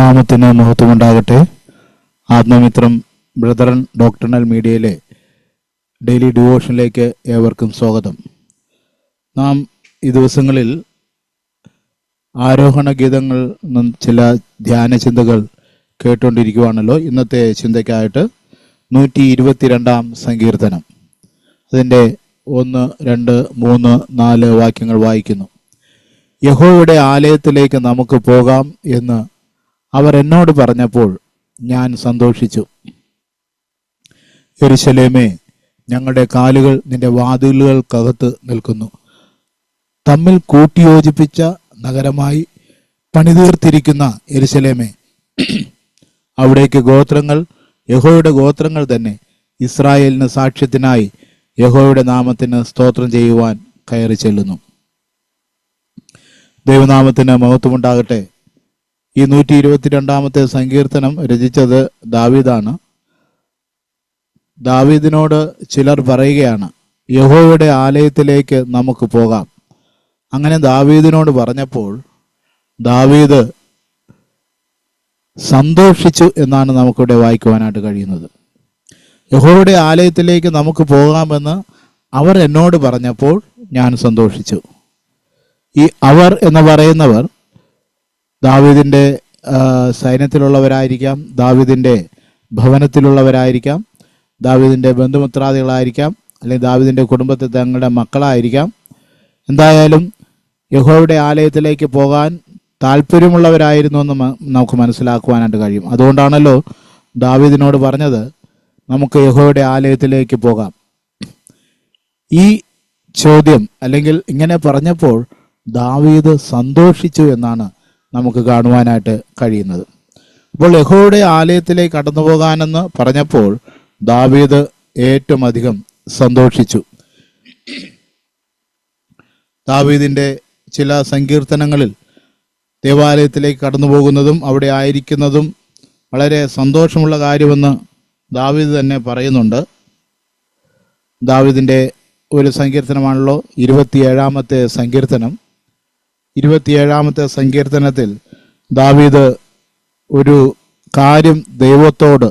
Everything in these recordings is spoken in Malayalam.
ദൈവനാമത്തിന് മഹത്വമുണ്ടാകട്ടെ. ആത്മമിത്രം ബ്രദറൻ ഡോക്ടർണൽ മീഡിയയിലെ ഡെയിലി ഡിവോഷനിലേക്ക് ഏവർക്കും സ്വാഗതം. നാം ഈ ദിവസങ്ങളിൽ ആരോഹണ ഗീതങ്ങൾ ചില ധ്യാന ചിന്തകൾ കേട്ടുകൊണ്ടിരിക്കുവാണല്ലോ ഇന്നത്തെ ചിന്തയ്ക്കായിട്ട് നൂറ്റി ഇരുപത്തിരണ്ടാം സങ്കീർത്തനം. അതിന്റെ ഒന്ന് രണ്ട് മൂന്ന് നാല് വാക്യങ്ങൾ വായിക്കുന്നു. യഹോയുടെ ആലയത്തിലേക്ക് നമുക്ക് പോകാം എന്ന് അവർ എന്നോട് പറഞ്ഞപ്പോൾ ഞാൻ സന്തോഷിച്ചു. എരിശലേമേ ഞങ്ങളുടെ കാലുകൾ നിന്റെ വാതിലുകൾക്കകത്ത് നിൽക്കുന്നു. തമ്മിൽ കൂട്ടിയോജിപ്പിച്ച നഗരമായി പണിതീർത്തിരിക്കുന്ന എരിശലേമേ അവിടേക്ക് ഗോത്രങ്ങൾ യഹോയുടെ ഗോത്രങ്ങൾ തന്നെ ഇസ്രായേലിന് സാക്ഷ്യത്തിനായി യഹോയുടെ നാമത്തിന് സ്തോത്രം ചെയ്യുവാൻ കയറി ചെല്ലുന്നു ദൈവനാമത്തിന് മഹത്വമുണ്ടാകട്ടെ. ഈ നൂറ്റി ഇരുപത്തിരണ്ടാമത്തെ സങ്കീർത്തനം രചിച്ചത് ദാവീദാണ്. ദാവീദിനോട് ചിലർ പറയുകയാണ് യഹോയുടെ ആലയത്തിലേക്ക് നമുക്ക് പോകാം. അങ്ങനെ ദാവീദിനോട് പറഞ്ഞപ്പോൾ ദാവീദ് സന്തോഷിച്ചു എന്നാണ് നമുക്കിവിടെ വായിക്കുവാനായിട്ട് കഴിയുന്നത്. യഹോയുടെ ആലയത്തിലേക്ക് നമുക്ക് പോകാമെന്ന് അവർ എന്നോട് പറഞ്ഞപ്പോൾ ഞാൻ സന്തോഷിച്ചു. ഈ അവർ എന്ന് പറയുന്നവർ ദാവീദിന്റെ സൈന്യത്തിലുള്ളവരായിരിക്കാം. ദാവീദിന്റെ ഭവനത്തിലുള്ളവരായിരിക്കാം. ദാവീദിന്റെ ബന്ധുമിത്രാദികളായിരിക്കാം. അല്ലെങ്കിൽ ദാവീദിന്റെ കുടുംബത്തെ തങ്ങളുടെ മക്കളായിരിക്കാം. എന്തായാലും യഹോയുടെ ആലയത്തിലേക്ക് പോകാൻ താല്പര്യമുള്ളവരായിരുന്നു എന്ന് നമുക്ക് മനസ്സിലാക്കുവാനായിട്ട് കഴിയും. അതുകൊണ്ടാണല്ലോ ദാവീദിനോട് പറഞ്ഞത് നമുക്ക് യഹോയുടെ ആലയത്തിലേക്ക് പോകാം. ഈ ചോദ്യം അല്ലെങ്കിൽ ഇങ്ങനെ പറഞ്ഞപ്പോൾ ദാവീദ് സന്തോഷിച്ചു എന്നാണ് നമുക്ക് കാണുവാനായിട്ട് കഴിയുന്നത്. അപ്പോൾ യഹോയുടെ ആലയത്തിലേക്ക് കടന്നു പോകാനെന്ന് പറഞ്ഞപ്പോൾ ദാവീദ് ഏറ്റവും അധികം സന്തോഷിച്ചു. ദാവീദിന്റെ ചില സങ്കീർത്തനങ്ങളിൽ ദേവാലയത്തിലേക്ക് കടന്നു പോകുന്നതും അവിടെ ആയിരിക്കുന്നതും വളരെ സന്തോഷമുള്ള കാര്യമെന്ന് ദാവീദ് തന്നെ പറയുന്നുണ്ട്. ദാവീദിന്റെ ഒരു സങ്കീർത്തനമാണല്ലോ ഇരുപത്തിയേഴാമത്തെ സങ്കീർത്തനം. ഇരുപത്തിയേഴാമത്തെ സങ്കീർത്തനത്തിൽ ദാവീദ് ഒരു കാര്യം ദൈവത്തോട്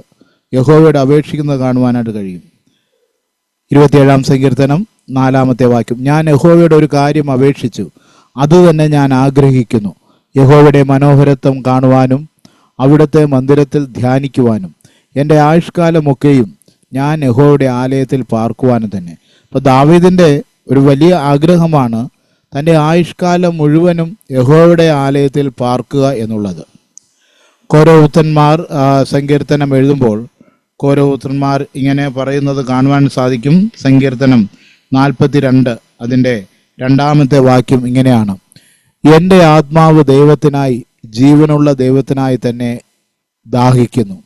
യഹോവയോട് അപേക്ഷിക്കുന്നത് കാണുവാനായിട്ട് കഴിയും. ഇരുപത്തിയേഴാം സങ്കീർത്തനം നാലാമത്തെ വാക്യം. ഞാൻ യഹോവയുടെ ഒരു കാര്യം അപേക്ഷിച്ചു. അത് തന്നെ ഞാൻ ആഗ്രഹിക്കുന്നു. യഹോവയുടെ മനോഹരത്വം കാണുവാനും അവിടുത്തെ മന്ദിരത്തിൽ ധ്യാനിക്കുവാനും എന്റെ ആയുഷ്കാലമൊക്കെയും ഞാൻ യഹോവയുടെ ആലയത്തിൽ പാർക്കുവാനും തന്നെ. അപ്പോൾ ദാവീദിന്റെ ഒരു വലിയ ആഗ്രഹമാണ് തന്റെ ആയുഷ്കാലം മുഴുവനും യഹോയുടെ ആലയത്തിൽ പാർക്കുക എന്നുള്ളത്. കോരോപുത്രന്മാർ സങ്കീർത്തനം എഴുതുമ്പോൾ കോരോപുത്രന്മാർ ഇങ്ങനെ പറയുന്നത് കാണുവാൻ സാധിക്കും. സങ്കീർത്തനം നാൽപ്പത്തിരണ്ട് അതിന്റെ രണ്ടാമത്തെ വാക്യം ഇങ്ങനെയാണ്. എന്റെ ആത്മാവ് ദൈവത്തിനായി ജീവനുള്ള ദൈവത്തിനായി തന്നെ ദാഹിക്കുന്നു.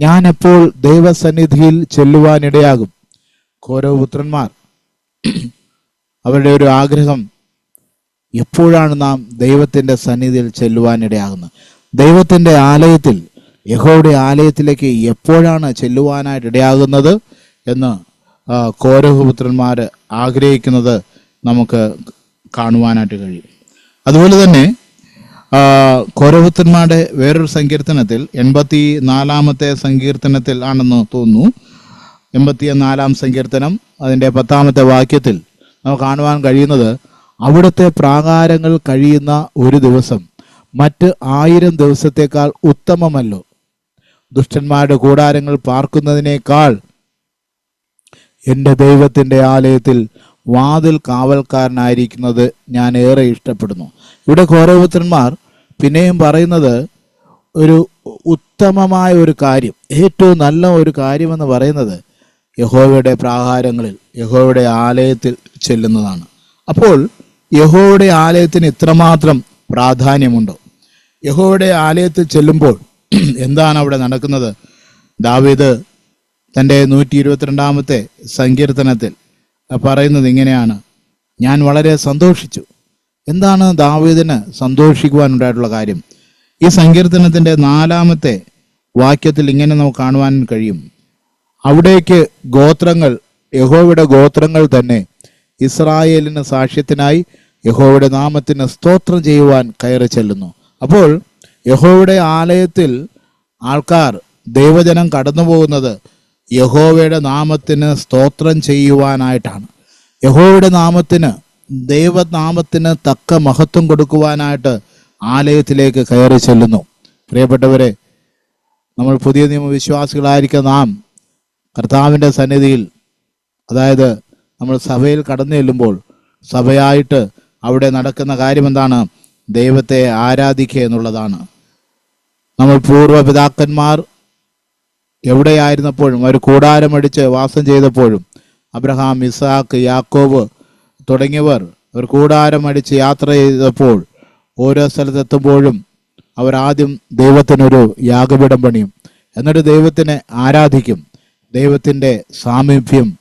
ഞാൻ എപ്പോൾ ദൈവസന്നിധിയിൽ ചെല്ലുവാനിടയാകും? കോരോപുത്രന്മാർ അവരുടെ ഒരു ആഗ്രഹം എപ്പോഴാണ് നാം ദൈവത്തിന്റെ സന്നിധിയിൽ ചെല്ലുവാനിടയാകുന്നത്? ദൈവത്തിന്റെ ആലയത്തിൽ യഹോയുടെ ആലയത്തിലേക്ക് എപ്പോഴാണ് ചെല്ലുവാനായിട്ട് ഇടയാകുന്നത് എന്ന് കോരഹുപുത്രന്മാർ ആഗ്രഹിക്കുന്നത് നമുക്ക് കാണുവാനായിട്ട് കഴിയും. അതുപോലെ തന്നെ ആ, വേറൊരു സങ്കീർത്തനത്തിൽ എൺപത്തി നാലാമത്തെ സങ്കീർത്തനത്തിൽ ആണെന്ന് തോന്നുന്നു. എൺപത്തി നാലാം സങ്കീർത്തനം അതിന്റെ പത്താമത്തെ വാക്യത്തിൽ നമുക്ക് കാണുവാൻ കഴിയുന്നത് അവിടുത്തെ പ്രാകാരങ്ങൾ കഴിയുന്ന ഒരു ദിവസം മറ്റ് ആയിരം ദിവസത്തേക്കാൾ ഉത്തമമല്ലോ. ദുഷ്ടന്മാരുടെ കൂടാരങ്ങൾ പാർക്കുന്നതിനേക്കാൾ എന്റെ ദൈവത്തിന്റെ ആലയത്തിൽ വാതിൽ കാവൽക്കാരനായിരിക്കുന്നത് ഞാൻ ഏറെ ഇഷ്ടപ്പെടുന്നു. ഇവിടെ കോരപുത്രന്മാർ പിന്നെയും പറയുന്നത് ഒരു ഉത്തമമായ ഒരു കാര്യം ഏറ്റവും നല്ല ഒരു കാര്യമെന്ന് പറയുന്നത് യഹോവയുടെ പ്രാകാരങ്ങളിൽ യഹോവയുടെ ആലയത്തിൽ ചെല്ലുന്നതാണ്. അപ്പോൾ യഹോവയുടെ ആലയത്തിന് ഇത്രമാത്രം പ്രാധാന്യമുണ്ടോ. യഹോയുടെ ആലയത്തിൽ ചെല്ലുമ്പോൾ എന്താണ് അവിടെ നടക്കുന്നത്? ദാവീദ് തന്റെ നൂറ്റി ഇരുപത്തിരണ്ടാമത്തെ സങ്കീർത്തനത്തിൽ പറയുന്നത് ഇങ്ങനെയാണ്. ഞാൻ വളരെ സന്തോഷിച്ചു. എന്താണ് ദാവീദിന് സന്തോഷിക്കുവാനുണ്ടായിട്ടുള്ള കാര്യം? ഈ സങ്കീർത്തനത്തിന്റെ നാലാമത്തെ വാക്യത്തിൽ ഇങ്ങനെ നമുക്ക് കാണുവാൻ കഴിയും. അവിടേക്ക് ഗോത്രങ്ങൾ യഹോവയുടെ ഗോത്രങ്ങൾ തന്നെ ഇസ്രായേലിന് സാക്ഷ്യത്തിനായി യഹോയുടെ നാമത്തിന് സ്തോത്രം ചെയ്യുവാൻ കയറി ചെല്ലുന്നു. അപ്പോൾ യഹോയുടെ ആലയത്തിൽ ആൾക്കാർ ദൈവജനം കടന്നു പോകുന്നത് യഹോവയുടെ നാമത്തിന് സ്തോത്രം ചെയ്യുവാനായിട്ടാണ്. യഹോവയുടെ നാമത്തിന് ദൈവനാമത്തിന് തക്ക മഹത്വം കൊടുക്കുവാനായിട്ട് ആലയത്തിലേക്ക് കയറി ചെല്ലുന്നു. പ്രിയപ്പെട്ടവരെ നമ്മൾ പുതിയ നിയമവിശ്വാസികളായിരിക്കുന്ന നാം കർത്താവിന്റെ സന്നിധിയിൽ അതായത് നമ്മൾ സഭയിൽ കടന്നു ചെല്ലുമ്പോൾ സഭയായിട്ട് അവിടെ നടക്കുന്ന കാര്യം എന്താണ് ദൈവത്തെ ആരാധിക്കുക എന്നുള്ളതാണ്. നമ്മൾ പൂർവപിതാക്കന്മാർ എവിടെയായിരുന്നപ്പോഴും അവർ കൂടാരമടിച്ച് വാസം ചെയ്തപ്പോഴും അബ്രഹാം ഇസാക്ക് യാക്കോബ് തുടങ്ങിയവർ അവർ കൂടാരമടിച്ച് യാത്ര ചെയ്തപ്പോൾ ഓരോ സ്ഥലത്തെത്തുമ്പോഴും അവർ ആദ്യം ദൈവത്തിനൊരു യാഗപീഠം പണിയും. എന്നിട്ട് ദൈവത്തിനെ ആരാധിക്കും. ദൈവത്തിന്റെ സാമീപ്യം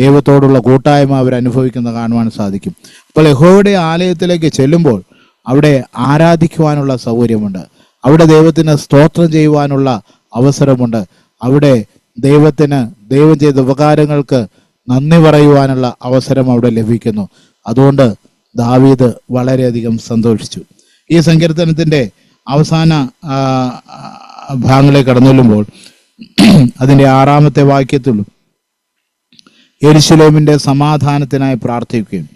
ദൈവത്തോടുള്ള കൂട്ടായ്മ അവർ അനുഭവിക്കുന്നത് കാണുവാൻ സാധിക്കും. അപ്പോൾ യഹോയുടെ ആലയത്തിലേക്ക് ചെല്ലുമ്പോൾ അവിടെ ആരാധിക്കുവാനുള്ള സൗകര്യമുണ്ട്. അവിടെ ദൈവത്തിന് സ്തോത്രം ചെയ്യുവാനുള്ള അവസരമുണ്ട്. അവിടെ ദൈവത്തിന് ദൈവം ചെയ്ത ഉപകാരങ്ങൾക്ക് നന്ദി പറയുവാനുള്ള അവസരം അവിടെ ലഭിക്കുന്നു. അതുകൊണ്ട് ദാവീദ് വളരെയധികം സന്തോഷിച്ചു. ഈ സങ്കീർത്തനത്തിന്റെ അവസാന ഭാഗങ്ങളെ കടന്നു അതിന്റെ ആറാമത്തെ വാക്യത്തിലും യെരുശലേമിന്റെ സമാധാനത്തിനായി പ്രാർത്ഥിക്കുകയും.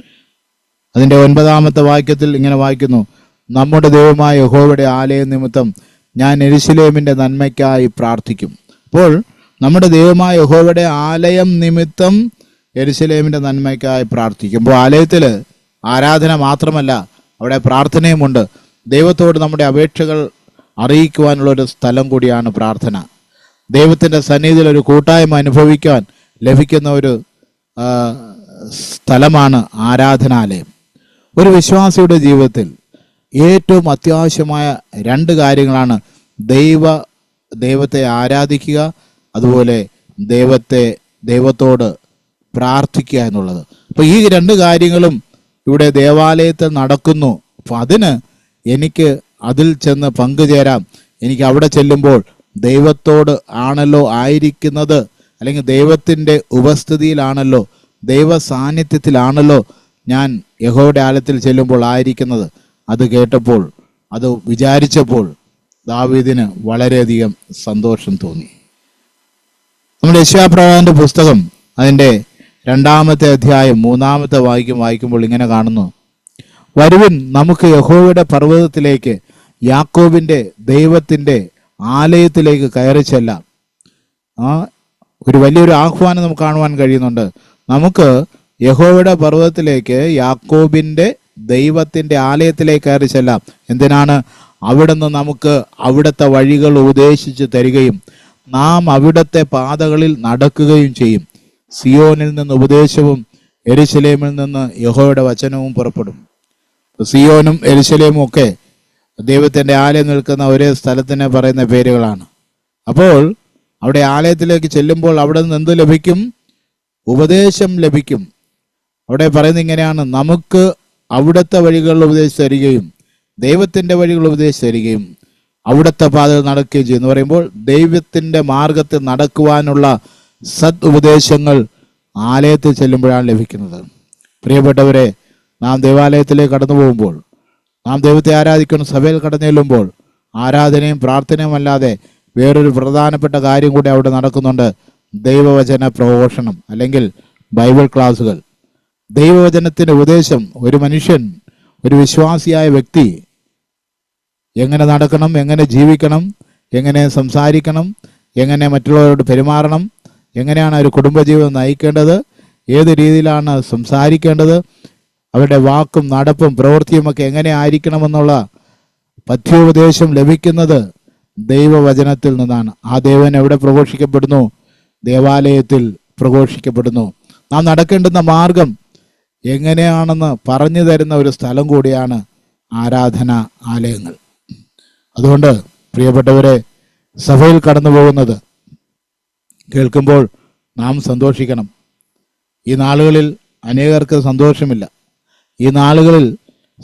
അതിന്റെ ഒൻപതാമത്തെ വാക്യത്തിൽ ഇങ്ങനെ വായിക്കുന്നു നമ്മുടെ ദൈവമായ യഹോവയുടെ ആലയ നിമിത്തം ഞാൻ എരിശിലേമിന്റെ നന്മയ്ക്കായി പ്രാർത്ഥിക്കും. അപ്പോൾ നമ്മുടെ ദൈവമായ യഹോവയുടെ ആലയം നിമിത്തം എരിശിലേമിന്റെ നന്മയ്ക്കായി പ്രാർത്ഥിക്കും. അപ്പോൾ ആലയത്തിൽ ആരാധന മാത്രമല്ല അവിടെ പ്രാർത്ഥനയുമുണ്ട്. ദൈവത്തോട് നമ്മുടെ അപേക്ഷകൾ അറിയിക്കുവാനുള്ള ഒരു സ്ഥലം കൂടിയാണ് പ്രാർത്ഥന. ദൈവത്തിന്റെ സന്നിധിയിൽ ഒരു കൂട്ടായ്മ അനുഭവിക്കാൻ ലഭിക്കുന്ന ഒരു സ്ഥലമാണ് ആരാധനാലയം. ഒരു വിശ്വാസിയുടെ ജീവിതത്തിൽ ഏറ്റവും അത്യാവശ്യമായ രണ്ട് കാര്യങ്ങളാണ് ദൈവ ദൈവത്തെ ആരാധിക്കുക അതുപോലെ ദൈവത്തെ ദൈവത്തോട് പ്രാർത്ഥിക്കുക എന്നുള്ളത്. അപ്പോൾ ഈ രണ്ട് കാര്യങ്ങളും ഇവിടെ ദേവാലയത്തിൽ നടക്കുന്നു. അപ്പം അതിന് എനിക്ക് അതിൽ ചെന്ന് പങ്കുചേരാം. എനിക്ക് അവിടെ ചെല്ലുമ്പോൾ ദൈവത്തോട് ആണല്ലോ ആയിരിക്കുന്നത്. അല്ലെങ്കിൽ ദൈവത്തിന്റെ ഉപസ്ഥിതിയിലാണല്ലോ ദൈവ സാന്നിധ്യത്തിലാണല്ലോ ഞാൻ യഹോയുടെ ആലത്തിൽ ചെല്ലുമ്പോൾ ആയിരിക്കുന്നത്. അത് കേട്ടപ്പോൾ അത് വിചാരിച്ചപ്പോൾ ദാവീദിന് വളരെയധികം സന്തോഷം തോന്നി. നമ്മുടെ യശാപ്രവാന്റെ പുസ്തകം അതിന്റെ രണ്ടാമത്തെ അധ്യായം മൂന്നാമത്തെ വായിക്കും വായിക്കുമ്പോൾ ഇങ്ങനെ കാണുന്നു. വരുവിൻ നമുക്ക് യഹോവയുടെ പർവതത്തിലേക്ക് യാക്കോബിന്റെ ദൈവത്തിന്റെ ആലയത്തിലേക്ക് കയറി ചെല്ലാം. ആ ഒരു വലിയൊരു ആഹ്വാനം നമുക്ക് കാണുവാൻ കഴിയുന്നുണ്ട്. നമുക്ക് യഹോവയുടെ പർവതത്തിലേക്ക് യാക്കോബിന്റെ ദൈവത്തിന്റെ ആലയത്തിലേക്ക് കയറി ചെല്ലാം. എന്തിനാണ്? അവിടുന്ന് നമുക്ക് അവിടുത്തെ വഴികൾ ഉപദേശിച്ച് തരികയും നാം അവിടുത്തെ പാതകളിൽ നടക്കുകയും ചെയ്യും. സിയോനിൽ നിന്ന് ഉപദേശവും എരിശലേമിൽ നിന്ന് യഹോയുടെ വചനവും പുറപ്പെടും. സിയോനും എരിശലേമും ഒക്കെ ദൈവത്തിന്റെ ആലയം നിൽക്കുന്ന ഒരേ സ്ഥലത്തിനെ പറയുന്ന പേരുകളാണ്. അപ്പോൾ അവിടെ ആലയത്തിലേക്ക് ചെല്ലുമ്പോൾ അവിടെ നിന്ന് എന്ത് ലഭിക്കും? ഉപദേശം ലഭിക്കും. അവിടെ പറയുന്നത് ഇങ്ങനെയാണ്. നമുക്ക് അവിടുത്തെ വഴികൾ ഉപദേശിച്ച് തരികയും ദൈവത്തിന്റെ വഴികൾ ഉപദേശിച്ച് തരികയും അവിടുത്തെ പാതകൾ നടക്കുകയും ചെയ്യുന്നു. പറയുമ്പോൾ ദൈവത്തിന്റെ മാർഗത്തിൽ നടക്കുവാനുള്ള സത് ഉപദേശങ്ങൾ ആലയത്തിൽ ചെല്ലുമ്പോഴാണ് ലഭിക്കുന്നത്. പ്രിയപ്പെട്ടവരെ നാം ദേവാലയത്തിലേക്ക് കടന്നു പോകുമ്പോൾ നാം ദൈവത്തെ ആരാധിക്കുന്ന സഭയിൽ കടന്നു ചെല്ലുമ്പോൾ ആരാധനയും പ്രാർത്ഥനയും അല്ലാതെ വേറൊരു പ്രധാനപ്പെട്ട കാര്യം കൂടി അവിടെ നടക്കുന്നുണ്ട്. ദൈവവചന പ്രഘോഷണം അല്ലെങ്കിൽ ബൈബിൾ ക്ലാസ്സുകൾ ദൈവവചനത്തിന്റെ ഉപദേശം ഒരു മനുഷ്യൻ ഒരു വിശ്വാസിയായ വ്യക്തി എങ്ങനെ നടക്കണം എങ്ങനെ ജീവിക്കണം എങ്ങനെ സംസാരിക്കണം എങ്ങനെ മറ്റുള്ളവരോട് പെരുമാറണം എങ്ങനെയാണ് ഒരു കുടുംബജീവിതം നയിക്കേണ്ടത് ഏത് രീതിയിലാണ് സംസാരിക്കേണ്ടത് അവരുടെ വാക്കും നടപ്പും പ്രവൃത്തിയുമൊക്കെ എങ്ങനെ ആയിരിക്കണമെന്നുള്ള പഥ്യോപദേശം ലഭിക്കുന്നത് ദൈവവചനത്തിൽ നിന്നാണ്. ആ ദൈവൻ എവിടെ പ്രഘോഷിക്കപ്പെടുന്നു? ദേവാലയത്തിൽ പ്രഘോഷിക്കപ്പെടുന്നു. നാം നടക്കേണ്ടുന്ന മാർഗം എങ്ങനെയാണെന്ന് പറഞ്ഞു തരുന്ന ഒരു സ്ഥലം കൂടിയാണ് ആരാധന ആലയങ്ങൾ. അതുകൊണ്ട് പ്രിയപ്പെട്ടവരെ സഭയിൽ കടന്നു പോകുന്നത് കേൾക്കുമ്പോൾ നാം സന്തോഷിക്കണം. ഈ നാളുകളിൽ അനേകർക്ക് സന്തോഷമില്ല. ഈ നാളുകളിൽ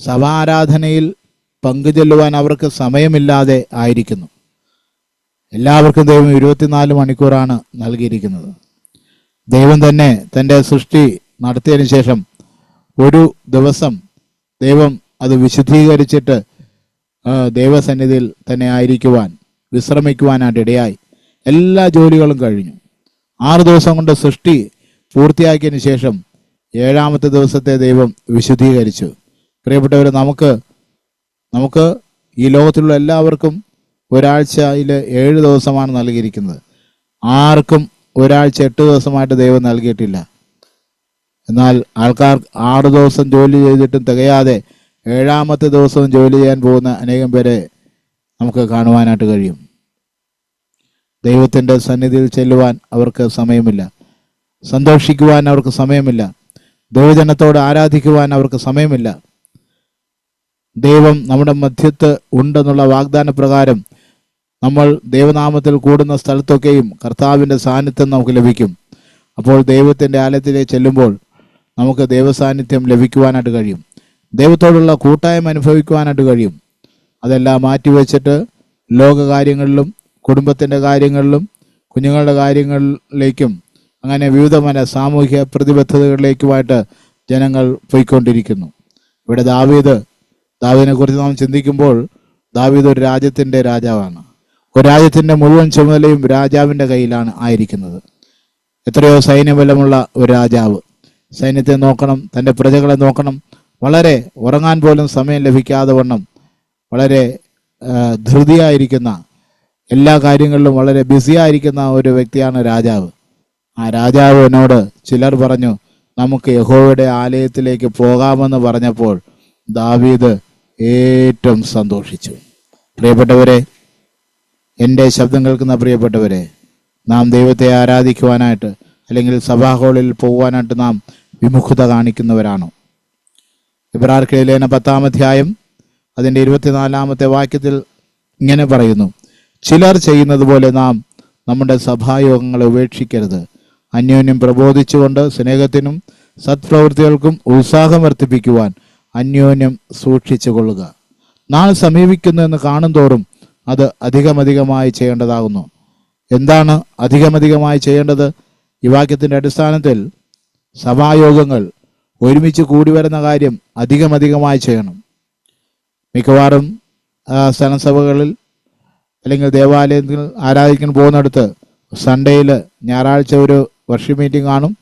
സഭാരാധനയിൽ പങ്കുചെല്ലുവാൻ അവർക്ക് സമയമില്ലാതെ ആയിരിക്കുന്നു. എല്ലാവർക്കും ദൈവം ഇരുപത്തിനാല് മണിക്കൂറാണ് നൽകിയിരിക്കുന്നത്. ദൈവം തന്നെ തന്റെ സൃഷ്ടി നടത്തിയതിനു ശേഷം ഒരു ദിവസം ദൈവം അത് വിശുദ്ധീകരിച്ചിട്ട് ദൈവസന്നിധിയിൽ തന്നെ ആയിരിക്കുവാൻ വിശ്രമിക്കുവാനായിട്ട് ഇടയായി. എല്ലാ ജോലികളും കഴിഞ്ഞു. ആറ് ദിവസം കൊണ്ട് സൃഷ്ടി പൂർത്തിയാക്കിയതിന് ശേഷം ഏഴാമത്തെ ദിവസത്തെ ദൈവം വിശുദ്ധീകരിച്ചു. പ്രിയപ്പെട്ടവർ നമുക്ക് നമുക്ക് ഈ ലോകത്തിലുള്ള എല്ലാവർക്കും ഒരാഴ്ചയിൽ ഏഴ് ദിവസമാണ് നൽകിയിരിക്കുന്നത്. ആർക്കും ഒരാഴ്ച എട്ട് ദിവസമായിട്ട് ദൈവം നൽകിയിട്ടില്ല. എന്നാൽ ആൾക്കാർ ആറ് ദിവസം ജോലി ചെയ്തിട്ടും തികയാതെ ഏഴാമത്തെ ദിവസവും ജോലി ചെയ്യാൻ പോകുന്ന അനേകം പേരെ നമുക്ക് കാണുവാനായിട്ട് കഴിയും. ദൈവത്തിന്റെ സന്നിധിയിൽ ചെല്ലുവാൻ അവർക്ക് സമയമില്ല. സന്തോഷിക്കുവാൻ അവർക്ക് സമയമില്ല. ദൈവജനത്തോട് ആരാധിക്കുവാൻ അവർക്ക് സമയമില്ല. ദൈവം നമ്മുടെ മധ്യത്ത് ഉണ്ടെന്നുള്ള വാഗ്ദാന പ്രകാരം നമ്മൾ ദൈവനാമത്തിൽ കൂടുന്ന സ്ഥലത്തൊക്കെയും കർത്താവിന്റെ സാന്നിധ്യം നമുക്ക് ലഭിക്കും. അപ്പോൾ ദൈവത്തിന്റെ ആലയത്തിലേക്ക് ചെല്ലുമ്പോൾ നമുക്ക് ദൈവസാന്നിധ്യം ലഭിക്കുവാനായിട്ട് കഴിയും. ദൈവത്തോടുള്ള കൂട്ടായ്മ അനുഭവിക്കുവാനായിട്ട് കഴിയും. അതെല്ലാം മാറ്റിവെച്ചിട്ട് ലോകകാര്യങ്ങളിലും കുടുംബത്തിന്റെ കാര്യങ്ങളിലും കുഞ്ഞുങ്ങളുടെ കാര്യങ്ങളിലേക്കും അങ്ങനെ വിവിധമായ സാമൂഹ്യ പ്രതിബദ്ധതകളിലേക്കുമായിട്ട് ജനങ്ങൾ പോയിക്കൊണ്ടിരിക്കുന്നു. ഇവിടെ ദാവീദ് ദാവീദിനെ കുറിച്ച് നാം ചിന്തിക്കുമ്പോൾ ദാവീദ് ഒരു രാജ്യത്തിന്റെ രാജാവാണ്. രാജ്യത്തിന്റെ മുഴുവൻ ചുമതലയും രാജാവിന്റെ കയ്യിലാണ് ആയിരിക്കുന്നത്. എത്രയോ സൈന്യബലമുള്ള ഒരു രാജാവ്. സൈന്യത്തെ നോക്കണം തന്റെ പ്രജകളെ നോക്കണം. വളരെ ഉറങ്ങാൻ പോലും സമയം ലഭിക്കാതെ വണ്ണം വളരെ ധൃതിയായിരിക്കുന്ന എല്ലാ കാര്യങ്ങളിലും വളരെ ബിസിയായിരിക്കുന്ന ഒരു വ്യക്തിയാണ് രാജാവ്. ആ രാജാവ് എന്നോട് ചിലർ പറഞ്ഞു നമുക്ക് യഹോവയുടെ ആലയത്തിലേക്ക് പോകാമെന്ന് പറഞ്ഞപ്പോൾ ദാവീദ് ഏറ്റവും സന്തോഷിച്ചു. പ്രിയപ്പെട്ടവരെ എന്റെ ശബ്ദം കേൾക്കുന്ന പ്രിയപ്പെട്ടവരെ നാം ദൈവത്തെ ആരാധിക്കുവാനായിട്ട് അല്ലെങ്കിൽ സഭാ ഹാളിൽ പോകുവാനായിട്ട് നാം വിമുഖത കാണിക്കുന്നവരാണോ. ഇബ്രാർക്ക് ലേന പത്താം അധ്യായം അതിന്റെ ഇരുപത്തിനാലാമത്തെ വാക്യത്തിൽ ഇങ്ങനെ പറയുന്നു ചിലർ ചെയ്യുന്നത് പോലെ നാം നമ്മുടെ സഭായോഗങ്ങളെ ഉപേക്ഷിക്കരുത്. അന്യോന്യം പ്രബോധിച്ചുകൊണ്ട് സ്നേഹത്തിനും സത്പ്രവൃത്തികൾക്കും ഉത്സാഹം വർദ്ധിപ്പിക്കുവാൻ അന്യോന്യം സൂക്ഷിച്ചു കൊള്ളുക നാൾ സമീപിക്കുന്നു എന്ന് കാണും തോറും അത് അധികമധികമായി ചെയ്യേണ്ടതാകുന്നു. എന്താണ് അധികമധികമായി ചെയ്യേണ്ടത്? ഈ വാക്യത്തിന്റെ അടിസ്ഥാനത്തിൽ സഭായോഗങ്ങൾ ഒരുമിച്ച് കൂടി വരുന്ന കാര്യം അധികമധികമായി ചെയ്യണം. മിക്കവാറും സ്ഥലസഭകളിൽ അല്ലെങ്കിൽ ദേവാലയത്തിൽ ആരാധിക്കാൻ പോകുന്നിടത്ത് സൺഡേയിൽ ഞായറാഴ്ച ഒരു വർഷിപ്പ് മീറ്റിംഗ് കാണും.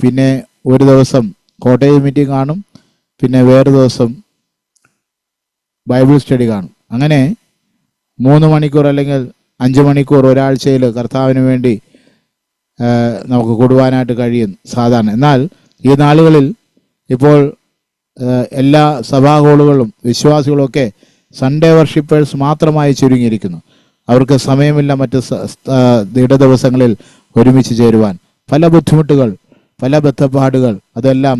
പിന്നെ ഒരു ദിവസം കോട്ടയം മീറ്റിംഗ് കാണും. പിന്നെ വേറെ ദിവസം ബൈബിൾ സ്റ്റഡി കാണും. അങ്ങനെ മൂന്ന് മണിക്കൂർ അല്ലെങ്കിൽ അഞ്ച് മണിക്കൂർ ഒരാഴ്ചയിൽ കർത്താവിന് വേണ്ടി നമുക്ക് കൂടുവാനായിട്ട് കഴിയും സാധാരണ. എന്നാൽ ഈ നാളുകളിൽ ഇപ്പോൾ എല്ലാ സഭാ ഹോളുകളും വിശ്വാസികളൊക്കെ സൺഡേ വർഷിപ്പേഴ്സ് മാത്രമായി ചുരുങ്ങിയിരിക്കുന്നു. അവർക്ക് സമയമില്ല മറ്റ് ഇട ദിവസങ്ങളിൽ ഒരുമിച്ച് ചേരുവാൻ. പല ബുദ്ധിമുട്ടുകൾ പല ബദ്ധപ്പാടുകൾ അതെല്ലാം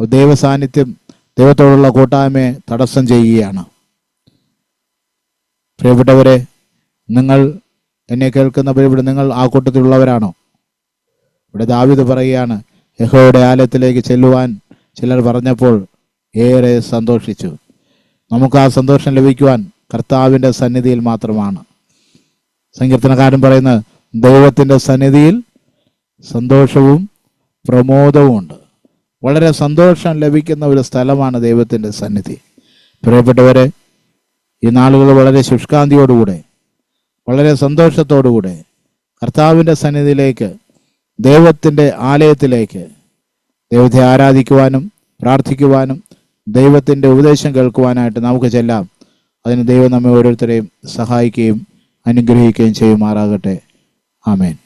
ദൈവസാന്നിധ്യം ദൈവത്തോടുള്ള കൂട്ടായ്മയെ തടസ്സം ചെയ്യുകയാണ്. പ്രിയപ്പെട്ടവരെ നിങ്ങൾ എന്നെ കേൾക്കുന്ന ഇവിടെ നിങ്ങൾ ആ കൂട്ടത്തിലുള്ളവരാണോ? ഇവിടെ ദാവിദ് പറയുകയാണ് യഹോയുടെ ആലയത്തിലേക്ക് ചെല്ലുവാൻ ചിലർ പറഞ്ഞപ്പോൾ ഏറെ സന്തോഷിച്ചു. നമുക്ക് ആ സന്തോഷം ലഭിക്കുവാൻ കർത്താവിന്റെ സന്നിധിയിൽ മാത്രമാണ്. സങ്കീർത്തനക്കാരൻ പറയുന്നത് ദൈവത്തിന്റെ സന്നിധിയിൽ സന്തോഷവും പ്രമോദവും ഉണ്ട്. വളരെ സന്തോഷം ലഭിക്കുന്ന ഒരു സ്ഥലമാണ് ദൈവത്തിന്റെ സന്നിധി. പ്രിയപ്പെട്ടവരെ ഈ നാളുകൾ വളരെ ശുഷ്കാന്തിയോടുകൂടെ വളരെ സന്തോഷത്തോടുകൂടെ കർത്താവിന്റെ സന്നിധിയിലേക്ക് ദൈവത്തിന്റെ ആലയത്തിലേക്ക് ദൈവത്തെ ആരാധിക്കുവാനും പ്രാർത്ഥിക്കുവാനും ദൈവത്തിന്റെ ഉപദേശം കേൾക്കുവാനായിട്ട് നമുക്ക് ചെല്ലാം. അതിന് ദൈവം നമ്മെ ഓരോരുത്തരെയും സഹായിക്കുകയും അനുഗ്രഹിക്കുകയും ചെയ്യുമാറാകട്ടെ. ആമേൻ.